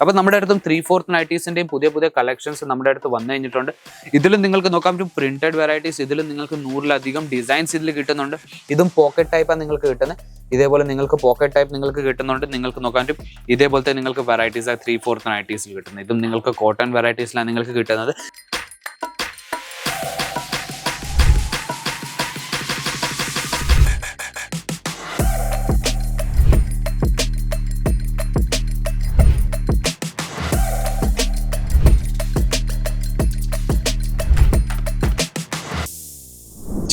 അപ്പോൾ നമ്മുടെ അടുത്തും ത്രീ ഫോർത്ത് നൈറ്റീസിന്റെയും പുതിയ പുതിയ കളക്ഷൻസ് നമ്മുടെ അടുത്ത് വന്നു കഴിഞ്ഞിട്ടുണ്ട്. ഇതിലും നിങ്ങൾക്ക് നോക്കാൻ പറ്റും പ്രിന്റഡ് വെറൈറ്റീസ് ഇതിലും നിങ്ങൾക്ക് നൂറിലധികം ഡിസൈൻസ് ഇതിൽ കിട്ടുന്നുണ്ട്. ഇതും പോക്കറ്റ് ടൈപ്പാണ് നിങ്ങൾക്ക് കിട്ടുന്നത് ഇതേപോലെ നിങ്ങൾക്ക് പോക്കറ്റ് ടൈപ്പ് നിങ്ങൾക്ക് കിട്ടുന്നുണ്ട്. നിങ്ങൾക്ക് നോക്കാൻ പറ്റും ഇതേപോലത്തെ നിങ്ങൾക്ക് വെറൈറ്റീസ് ആ ത്രീ ഫോർത്ത് നൈറ്റീസിൽ കിട്ടുന്നത് ഇതും നിങ്ങൾക്ക് കോട്ടൺ വെറൈറ്റീസിലാണ് നിങ്ങൾക്ക് കിട്ടുന്നത്.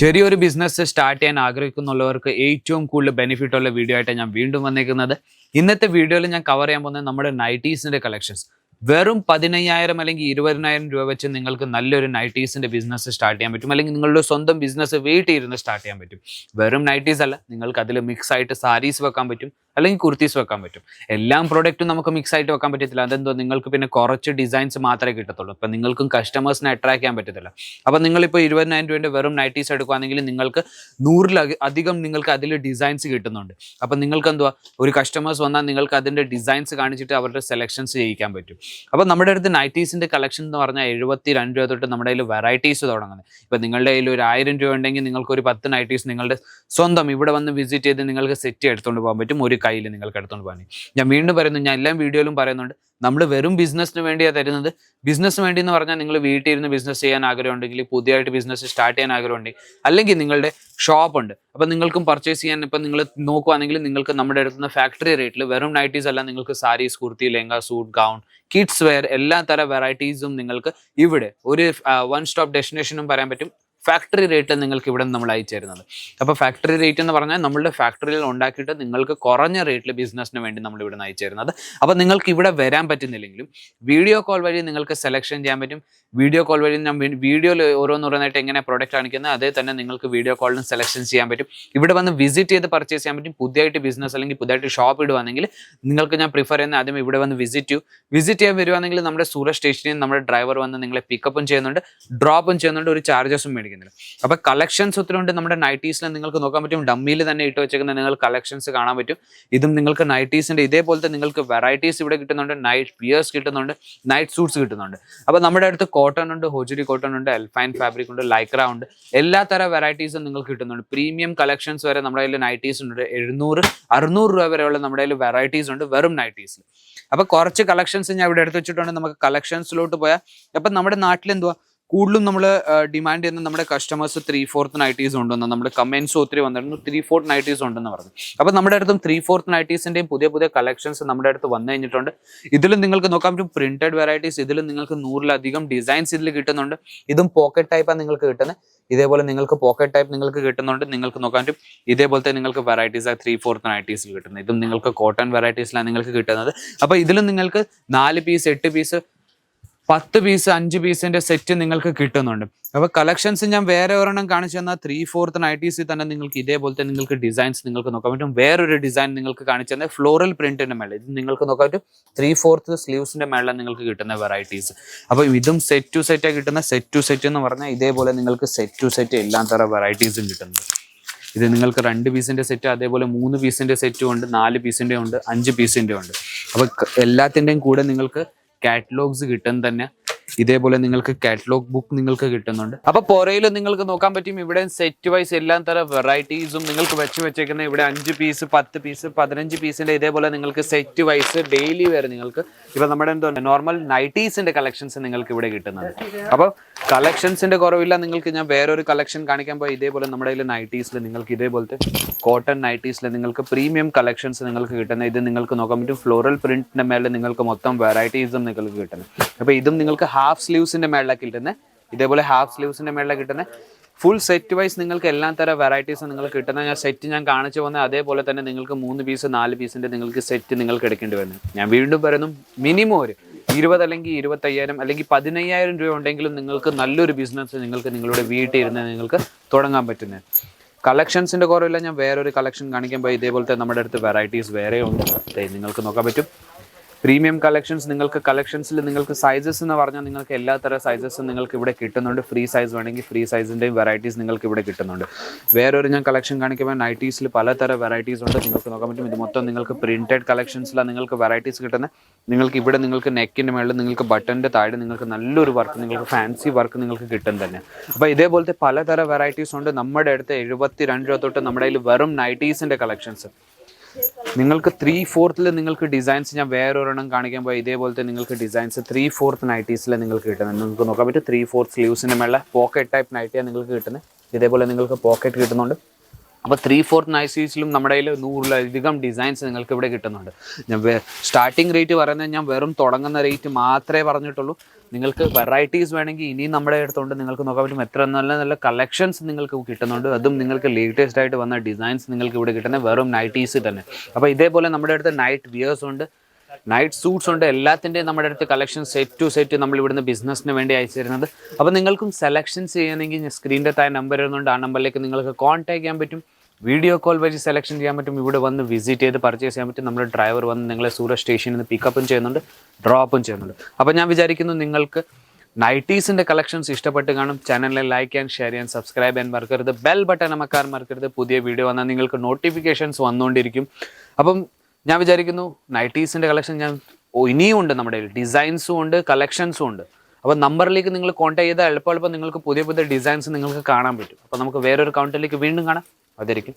ചെറിയൊരു ബിസിനസ് സ്റ്റാർട്ട് ചെയ്യാൻ ആഗ്രഹിക്കുന്നുള്ളവർക്ക് ഏറ്റവും കൂടുതൽ ബെനിഫിറ്റ് ഉള്ള വീഡിയോ ആയിട്ട് ഞാൻ വീണ്ടും വന്നിരിക്കുന്നത് ഇന്നത്തെ വീഡിയോയിൽ ഞാൻ കവർ ചെയ്യാൻ പോകുന്നത് നമ്മുടെ നൈറ്റീസിന്റെ കളക്ഷൻസ് വെറും പതിനയ്യായിരം അല്ലെങ്കിൽ ഇരുപതിനായിരം രൂപ വെച്ച് നിങ്ങൾക്ക് നല്ലൊരു നൈറ്റീസിന്റെ ബിസിനസ് സ്റ്റാർട്ട് ചെയ്യാൻ പറ്റും. അല്ലെങ്കിൽ നിങ്ങളുടെ സ്വന്തം ബിസിനസ് വീട്ടിൽ ഇരുന്ന് സ്റ്റാർട്ട് ചെയ്യാൻ പറ്റും. വെറും നൈറ്റീസ് അല്ല നിങ്ങൾക്ക് അതിൽ മിക്സ് ആയിട്ട് സാരീസ് വെക്കാൻ പറ്റും. അല്ലെങ്കിൽ കുർത്തീസ് വെക്കാൻ പറ്റും. എല്ലാം പ്രോഡക്റ്റും നമുക്ക് മിക്സ് ആയിട്ട് വെക്കാൻ പറ്റത്തില്ല. അതെന്തോ നിങ്ങൾക്ക് പിന്നെ കുറച്ച് ഡിസൈൻസ് മാത്രമേ കിട്ടത്തുള്ളൂ. അപ്പം നിങ്ങൾക്കും കസ്റ്റമേഴ്സിനെ അട്രാക്ട് ചെയ്യാൻ പറ്റത്തില്ല. അപ്പം നിങ്ങളിപ്പോൾ ഇരുപതിനായിരം രൂപയുടെ വെറും നൈറ്റീസ് എടുക്കുകയാണെങ്കിൽ നിങ്ങൾക്ക് നൂറിൽ അധികം നിങ്ങൾക്ക് അതിൽ ഡിസൈൻസ് കിട്ടുന്നുണ്ട്. അപ്പം നിങ്ങൾക്ക് എന്തുവാ ഒരു കസ്റ്റമേഴ്സ് വന്നാൽ നിങ്ങൾക്ക് അതിന്റെ ഡിസൈൻസ് കാണിച്ചിട്ട് അവരുടെ സെലക്ഷൻസ് ചെയ്യിക്കാൻ പറ്റും. അപ്പം നമ്മുടെ അടുത്ത് നൈറ്റീസിന്റെ കളക്ഷൻ എന്ന് പറഞ്ഞാൽ എഴുപത്തി രണ്ട് രൂപ തൊട്ട് നമ്മുടെ കയ്യിൽ വെറൈറ്റീസ് തുടങ്ങുന്നത്. ഇപ്പം നിങ്ങളുടെ കയ്യിൽ ഒരു ആയിരം രൂപ ഉണ്ടെങ്കിൽ നിങ്ങൾക്ക് ഒരു പത്ത് നൈറ്റീസ് നിങ്ങളുടെ സ്വന്തം ഇവിടെ വന്ന് വിസിറ്റ് ചെയ്ത് നിങ്ങൾക്ക് സെറ്റ് എടുത്തുകൊണ്ട് പോകാൻ പറ്റും. ഒരു കയ്യിൽ നിങ്ങൾക്ക് എടുത്തുകൊണ്ട് പോകാൻ. ഞാൻ വീണ്ടും പറയുന്നു ഞാൻ എല്ലാ വീഡിയോയിലും പറയുന്നുണ്ട് നമ്മൾ വെറും ബിസിനസ്സിന് വേണ്ടിയാണ് തരുന്നത്. ബിസിനസ് വേണ്ടി എന്ന് പറഞ്ഞാൽ നിങ്ങൾ വീട്ടിൽ ഇരുന്ന് ബിസിനസ് ചെയ്യാൻ ആഗ്രഹമുണ്ടെങ്കിൽ പുതിയതായിട്ട് ബിസിനസ് സ്റ്റാർട്ട് ചെയ്യാൻ ആഗ്രഹമുണ്ടെങ്കിൽ അല്ലെങ്കിൽ നിങ്ങളുടെ ഷോപ്പ് ഉണ്ട് അപ്പം നിങ്ങൾക്കും പർച്ചേസ് ചെയ്യാൻ ഇപ്പം നിങ്ങൾ നോക്കുവാണെങ്കിൽ നിങ്ങൾക്ക് നമ്മുടെ അടുത്തുനിന്ന് ഫാക്ടറി റേറ്റിൽ വെറും നൈറ്റീസ് അല്ല നിങ്ങൾക്ക് saris kurti lehenga suit gown kids wear എല്ലാ തരം വെറൈറ്റീസും നിങ്ങൾക്ക് ഇവിടെ ഒരു വൺ സ്റ്റോപ്പ് ഡെസ്റ്റിനേഷനും പറയാൻ പറ്റും. ഫാക്ടറി റേറ്റിൽ നിങ്ങൾക്ക് ഇവിടെ നമ്മൾ അയച്ചു തരുന്നത് അപ്പോൾ ഫാക്ടറി റേറ്റ് എന്ന് പറഞ്ഞാൽ നമ്മളുടെ ഫാക്ടറിയിൽ ഉണ്ടാക്കിയിട്ട് നിങ്ങൾക്ക് കുറഞ്ഞ റേറ്റിൽ ബിസിനസ്സിന് വേണ്ടി നമ്മൾ ഇവിടെ അയച്ചു തരുന്നത് അപ്പോൾ നിങ്ങൾക്ക് ഇവിടെ വരാൻ പറ്റുന്നില്ലെങ്കിലും വീഡിയോ കോൾ വഴി നിങ്ങൾക്ക് സെലക്ഷൻ ചെയ്യാൻ പറ്റും. വീഡിയോ കോൾ വഴി വീഡിയോയിൽ ഓരോന്നോരോന്നായിട്ട് എങ്ങനെ പ്രോഡക്റ്റ് കാണിക്കുന്നത് അതേ തന്നെ നിങ്ങൾക്ക് വീഡിയോ കോളിലും സെലക്ഷൻ ചെയ്യാൻ പറ്റും. ഇവിടെ വന്ന് വിസിറ്റ് ചെയ്ത് പർച്ചേസ് ചെയ്യാൻ പറ്റും. പുതിയതായിട്ട് ബിസിനസ് അല്ലെങ്കിൽ പുതിയതായിട്ട് ഷോപ്പ് ഇടുവാണെങ്കിൽ നിങ്ങൾക്ക് ഞാൻ പ്രിഫർ ചെയ്യുന്നത് ആദ്യം ഇവിടെ വന്ന് വിസിറ്റ് ചെയ്യൂ. വിസിറ്റ് ചെയ്യാൻ വരുവാണെങ്കിൽ നമ്മുടെ സൂറത്ത് സ്റ്റേഷനിൽ നമ്മുടെ ഡ്രൈവർ വന്ന് നിങ്ങളെ പിക്കപ്പും ചെയ്യുന്നുണ്ട്. ഡ്രോപ്പും ചെയ്യുന്നുണ്ട്. ഒരു ചാർജസും മേടിക്കുന്നില്ല അപ്പൊ കളക്ഷൻസ് ഒത്തിരി ഉണ്ട്. നമ്മുടെ നൈറ്റീസിൽ നിങ്ങൾക്ക് നോക്കാൻ പറ്റും. ഡമ്മിയിൽ തന്നെ ഇട്ട് വെച്ചേക്കുന്ന നിങ്ങൾ കളക്ഷൻസ് കാണാൻ പറ്റും. ഇതും നിങ്ങൾക്ക് നൈറ്റീസിന്റെ ഇതേപോലത്തെ നിങ്ങൾക്ക് വെറൈറ്റീസ് ഇവിടെ കിട്ടുന്നുണ്ട്. നൈറ്റ് പിയേഴ്സ് കിട്ടുന്നുണ്ട്. നൈറ്റ് സൂട്ട്സ് കിട്ടുന്നുണ്ട്. അപ്പൊ നമ്മുടെ അടുത്ത് കോട്ടൺ ഉണ്ട് ഹോജുരി കോട്ടൺ ഉണ്ട് എൽഫൈൻ ഫാബ്രിക് ഉണ്ട് ലൈക്ര ഉണ്ട്. എല്ലാ തരം വെറൈറ്റീസും നിങ്ങൾക്ക് കിട്ടുന്നുണ്ട്. പ്രീമിയം കളക്ഷൻസ് വരെ നമ്മുടെ കയ്യിൽ നൈറ്റീസ് ഉണ്ട്. എഴുന്നൂറ് അറുന്നൂറ് രൂപ വരെയുള്ള നമ്മുടെ കയ്യിൽ വെറൈറ്റീസ് ഉണ്ട് വെറും നൈറ്റീസ് അപ്പൊ കുറച്ച് കളക്ഷൻസ് ഞാൻ ഇവിടെ എടുത്ത് വെച്ചിട്ടുണ്ട്. നമുക്ക് കളക്ഷൻസിലോട്ട് പോയാൽ അപ്പൊ നമ്മുടെ നാട്ടിൽ എന്തുവാ കൂടുതലും നമ്മൾ ഡിമാൻഡ് ചെയ്യുന്ന നമ്മുടെ കസ്റ്റമേഴ്സ് ത്രീ ഫോർത്ത് നൈറ്റീസ് ഉണ്ടെന്ന് നമ്മുടെ കമൻസ് ഒത്തിരി വന്നിരുന്നു. ത്രീ ഫോർത്ത് നൈറ്റീസ് ഉണ്ടെന്ന് പറഞ്ഞു അപ്പോൾ നമ്മുടെ അടുത്തും ത്രീ ഫോർത്ത് നൈറ്റീസിന്റെയും പുതിയ പുതിയ കളക്ഷൻസ് നമ്മുടെ അടുത്ത് വന്നു കഴിഞ്ഞിട്ടുണ്ട്. ഇതിലും നിങ്ങൾക്ക് നോക്കാൻ പറ്റും പ്രിന്റഡ് വെറൈറ്റീസ് ഇതിലും നിങ്ങൾക്ക് നൂറിലധികം ഡിസൈൻസ് ഇതിൽ കിട്ടുന്നുണ്ട്. ഇതും പോക്കറ്റ് ടൈപ്പാണ് നിങ്ങൾക്ക് കിട്ടുന്നത് ഇതേപോലെ നിങ്ങൾക്ക് പോക്കറ്റ് ടൈപ്പ് നിങ്ങൾക്ക് കിട്ടുന്നുണ്ട്. നിങ്ങൾക്ക് നോക്കാൻ പറ്റും ഇതേപോലത്തെ നിങ്ങൾക്ക് വെറൈറ്റീസ് ആ ത്രീ ഫോർത്ത് നൈറ്റീസിൽ കിട്ടുന്നത് ഇതും നിങ്ങൾക്ക് കോട്ടൺ വെറൈറ്റീസിലാണ് നിങ്ങൾക്ക് കിട്ടുന്നത്. അപ്പോൾ ഇതിലും നിങ്ങൾക്ക് നാല് പീസ് എട്ട് പീസ് പത്ത് പീസ് അഞ്ച് പീസിന്റെ സെറ്റ് നിങ്ങൾക്ക് കിട്ടുന്നുണ്ട്. അപ്പൊ കളക്ഷൻസ് ഞാൻ വേറെ ഒരെണ്ണം കാണിച്ചു തന്നാൽ ത്രീ ഫോർത്ത് നൈറ്റീസിൽ തന്നെ നിങ്ങൾക്ക് ഇതേപോലത്തെ നിങ്ങൾക്ക് ഡിസൈൻസ് നിങ്ങൾക്ക് നോക്കാൻ പറ്റും. വേറൊരു ഡിസൈൻ നിങ്ങൾക്ക് കാണിച്ചു തന്നെ ഫ്ലോറൽ പ്രിന്റിന്റെ മേളിൽ. ഇത് നിങ്ങൾക്ക് നോക്കാൻ പറ്റും ത്രീ ഫോർത്ത് സ്ലീവ്സിന്റെ മേളിൽ നിങ്ങൾക്ക് കിട്ടുന്ന വെറൈറ്റീസ് അപ്പൊ ഇതും സെറ്റ് ടു സെറ്റ് കിട്ടുന്ന. സെറ്റ് ടു സെറ്റ് എന്ന് പറഞ്ഞാൽ ഇതേപോലെ നിങ്ങൾക്ക് സെറ്റ് ടു സെറ്റ് എല്ലാ തരം വെറൈറ്റീസും കിട്ടുന്നത്. ഇത് നിങ്ങൾക്ക് രണ്ട് പീസിന്റെ സെറ്റ് അതേപോലെ മൂന്ന് പീസിന്റെ സെറ്റും ഉണ്ട് നാല് പീസിന്റെ ഉണ്ട് അഞ്ച് പീസിന്റെ ഉണ്ട്. അപ്പൊ എല്ലാത്തിന്റെയും കൂടെ നിങ്ങൾക്ക് കാറ്റലോഗ്സ് കിട്ടും തന്നെ. ഇതേപോലെ നിങ്ങൾക്ക് കാറ്റലോഗ് ബുക്ക് നിങ്ങൾക്ക് കിട്ടുന്നുണ്ട്. അപ്പൊ പുറയിൽ നിങ്ങൾക്ക് നോക്കാൻ പറ്റും ഇവിടെ സെറ്റ് വൈസ് എല്ലാം തരം വെറൈറ്റീസും നിങ്ങൾക്ക് വെച്ച് വെച്ചേക്കുന്ന ഇവിടെ അഞ്ച് പീസ് പത്ത് പീസ് പതിനഞ്ച് പീസിന്റെ ഇതേപോലെ നിങ്ങൾക്ക് സെറ്റ് വൈസ് ഡെയിലി വരെ നിങ്ങൾക്ക് ഇപ്പൊ നമ്മുടെ എന്തോ നോർമൽ നൈറ്റീസിന്റെ കളക്ഷൻസ് നിങ്ങൾക്ക് ഇവിടെ കിട്ടുന്നുണ്ട്. അപ്പൊ കളക്ഷൻസിന്റെ കുറവില്ല. നിങ്ങൾക്ക് ഞാൻ വേറൊരു കളക്ഷൻ കാണിക്കാൻ പോയി ഇതേപോലെ നമ്മുടെ കയ്യിൽ നൈറ്റീസിൽ നിങ്ങൾക്ക് ഇതേപോലത്തെ കോട്ടൺ നൈറ്റീസിൽ നിങ്ങൾക്ക് പ്രീമിയം കളക്ഷൻസ് നിങ്ങൾക്ക് കിട്ടുന്നത് ഇത് നിങ്ങൾക്ക് നോക്കാൻ പറ്റും ഫ്ലോറൽ പ്രിന്റിന്റെ മേലെ നിങ്ങൾക്ക് മൊത്തം വെറൈറ്റീസും നിങ്ങൾക്ക് കിട്ടുന്നത്. അപ്പൊ ഇതും നിങ്ങൾക്ക് ഹാഫ് സ്ലീവ്സിന്റെ മേളിലെ കിട്ടുന്നത് ഇതേപോലെ ഹാഫ് സ്ലീവ്സിന്റെ മേളിലെ കിട്ടുന്നത് ഫുൾ സെറ്റ് വൈസ് നിങ്ങൾക്ക് എല്ലാ തരം വെറൈറ്റീസ് നിങ്ങൾക്ക് കിട്ടുന്ന. ഞാൻ സെറ്റ് ഞാൻ കാണിച്ചു വന്ന അതേപോലെ തന്നെ നിങ്ങൾക്ക് മൂന്ന് പീസ് നാല് പീസിന്റെ നിങ്ങൾക്ക് സെറ്റ് നിങ്ങൾക്ക് എടുക്കേണ്ടി വരുന്നത് ഞാൻ വീണ്ടും പറയുന്നു മിനിമം ഒരു ഇരുപത് അല്ലെങ്കിൽ ഇരുപത്തയ്യായിരം അല്ലെങ്കിൽ പതിനയ്യായിരം രൂപ ഉണ്ടെങ്കിലും നിങ്ങൾക്ക് നല്ലൊരു ബിസിനസ് നിങ്ങൾക്ക് നിങ്ങളുടെ വീട്ടിൽ ഇരുന്ന് നിങ്ങൾക്ക് തുടങ്ങാൻ പറ്റുന്നത് കളക്ഷൻസിന്റെ കുറവില്ല. ഞാൻ വേറൊരു കളക്ഷൻ കാണിക്കുമ്പോൾ ഇതേപോലത്തെ നമ്മുടെ അടുത്ത് വെറൈറ്റീസ് വേറെ ഉണ്ട് നിങ്ങൾക്ക് നോക്കാൻ പറ്റും. പ്രീമിയം കളക്ഷൻസ് നിങ്ങൾക്ക് കളക്ഷൻസിൽ നിങ്ങൾക്ക് സൈസസ് എന്ന് പറഞ്ഞാൽ നിങ്ങൾക്ക് എല്ലാ തരം സൈസസും നിങ്ങൾക്ക് ഇവിടെ കിട്ടുന്നുണ്ട്. ഫ്രീ സൈസ് വേണമെങ്കിൽ ഫ്രീ സൈസിന്റെയും വെറൈറ്റീസ് നിങ്ങൾക്ക് ഇവിടെ കിട്ടുന്നുണ്ട്. വേറൊരു ഞാൻ കളക്ഷൻ കാണിക്കുമ്പോൾ നൈറ്റീസിൽ പലതരം വെറൈറ്റീസ് ഉണ്ട്. നിങ്ങൾക്ക് നോക്കാൻ പറ്റും. ഇത് മൊത്തം നിങ്ങൾക്ക് പ്രിന്റഡ് കളക്ഷൻസിലാണ് നിങ്ങൾക്ക് വെറൈറ്റീസ് കിട്ടുന്നത് നിങ്ങൾക്ക് ഇവിടെ നിങ്ങൾക്ക് നെക്കിന്റെ മേളിൽ നിങ്ങൾക്ക് ബട്ടന്റെ താഴെ നിങ്ങൾക്ക് നല്ലൊരു വർക്ക് നിങ്ങൾക്ക് ഫാൻസി വർക്ക് നിങ്ങൾക്ക് കിട്ടും തന്നെ. അപ്പോൾ ഇതേപോലത്തെ പലതരം വെറൈറ്റീസ് ഉണ്ട്. നമ്മുടെ അടുത്ത് എഴുപത്തി രണ്ട് തൊട്ട് നമ്മുടെ കയ്യിൽ വെറും നൈറ്റീസിന്റെ കളക്ഷൻസ് നിങ്ങൾക്ക് ത്രീ ഫോർത്തിൽ നിങ്ങൾക്ക് ഡിസൈൻസ് ഞാൻ വേറൊരെണ്ണം കാണിക്കാൻ പോയി ഇതേപോലത്തെ നിങ്ങൾക്ക് ഡിസൈൻസ് ത്രീ ഫോർത്ത് നൈറ്റീസിൽ നിങ്ങൾക്ക് കിട്ടുന്നത്. നിങ്ങൾക്ക് നോക്കാൻ പറ്റും ത്രീ ഫോർത്ത് സ്ലീവ്സിന്റെ മേലെ പോക്കറ്റ് ടൈപ്പ് നൈറ്റിയാണ് നിങ്ങൾക്ക് കിട്ടുന്നത്. ഇതേപോലെ നിങ്ങൾക്ക് പോക്കറ്റ് കിട്ടുന്നുണ്ട്. അപ്പോൾ ത്രീ ഫോർത്ത് നൈസീസിലും നമ്മുടെ കയ്യിൽ നൂറിലധികം ഡിസൈൻസ് നിങ്ങൾക്ക് ഇവിടെ കിട്ടുന്നുണ്ട്. ഞാൻ സ്റ്റാർട്ടിംഗ് റേറ്റ് പറയുന്നത് ഞാൻ വെറും തുടങ്ങുന്ന റേറ്റ് മാത്രമേ പറഞ്ഞിട്ടുള്ളൂ. നിങ്ങൾക്ക് വെറൈറ്റീസ് വേണമെങ്കിൽ ഇനിയും നമ്മുടെ അടുത്തുണ്ട്. നിങ്ങൾക്ക് നോക്കാൻ പറ്റും എത്ര നല്ല നല്ല കളക്ഷൻസ് നിങ്ങൾക്ക് കിട്ടുന്നുണ്ട്. അതും നിങ്ങൾക്ക് ലേറ്റസ്റ്റ് ആയിട്ട് വന്ന ഡിസൈൻസ് നിങ്ങൾക്ക് ഇവിടെ കിട്ടുന്നത് വെറും നൈറ്റീസ് തന്നെ. അപ്പോൾ ഇതേപോലെ നമ്മുടെ അടുത്ത് നൈറ്റ് വിയേഴ്സ് ഉണ്ട്. നൈറ്റ് സൂട്ട്സ് ഉണ്ട്. എല്ലാത്തിന്റെയും നമ്മുടെ അടുത്ത് കളക്ഷൻ സെറ്റ് ടു സെറ്റ് നമ്മൾ ഇവിടുന്ന് ബിസിനസ്സിന് വേണ്ടി അയച്ചു തരുന്നത് അപ്പോൾ നിങ്ങൾക്കും സെലക്ഷൻ ചെയ്യണമെങ്കിൽ സ്ക്രീനിന്റെ താഴെ നമ്പർ വരുന്നുണ്ട് ആ നമ്പറിലേക്ക് നിങ്ങൾക്ക് കോൺടാക്ട് ചെയ്യാൻ പറ്റും. വീഡിയോ കോൾ വഴി സെലക്ഷൻ ചെയ്യാൻ പറ്റും. ഇവിടെ വന്ന് വിസിറ്റ് ചെയ്ത് പർച്ചേസ് ചെയ്യാൻ പറ്റും. നമ്മുടെ ഡ്രൈവർ വന്ന് നിങ്ങളെ സൂരത് സ്റ്റേഷനിൽ നിന്ന് പിക്കപ്പും ചെയ്യുന്നുണ്ട്. ഡ്രോപ്പും ചെയ്യുന്നുണ്ട്. അപ്പോൾ ഞാൻ വിചാരിക്കുന്നു നിങ്ങൾക്ക് നൈറ്റീസിന്റെ കളക്ഷൻസ് ഇഷ്ടപ്പെട്ട് കാണും. ചാനലിനെ ലൈക്ക് ആൻഡ് ഷെയർ ചെയ്യാൻ സബ്സ്ക്രൈബ് ചെയ്യാൻ മറക്കരുത്. ബെൽ ബട്ടൺ അമക്കാൻ മറക്കരുത്. പുതിയ വീഡിയോ വന്നാൽ നിങ്ങൾക്ക് നോട്ടിഫിക്കേഷൻസ് വന്നുകൊണ്ടിരിക്കും. അപ്പം ഞാൻ വിചാരിക്കുന്നു നൈറ്റീസിന്റെ കളക്ഷൻ ഞാൻ ഇനിയും ഉണ്ട് നമ്മുടെ ഡിസൈൻസും ഉണ്ട് കളക്ഷൻസും ഉണ്ട്. അപ്പോൾ നമ്പറിലേക്ക് നിങ്ങൾ കോൺടാക്ട് ചെയ്താൽ എളുപ്പം എളുപ്പം നിങ്ങൾക്ക് പുതിയ പുതിയ ഡിസൈൻസ് നിങ്ങൾക്ക് കാണാൻ പറ്റും. അപ്പോൾ നമുക്ക് വേറൊരു കൗണ്ടറിലേക്ക് വീണ്ടും കാണാം. അതായിരിക്കും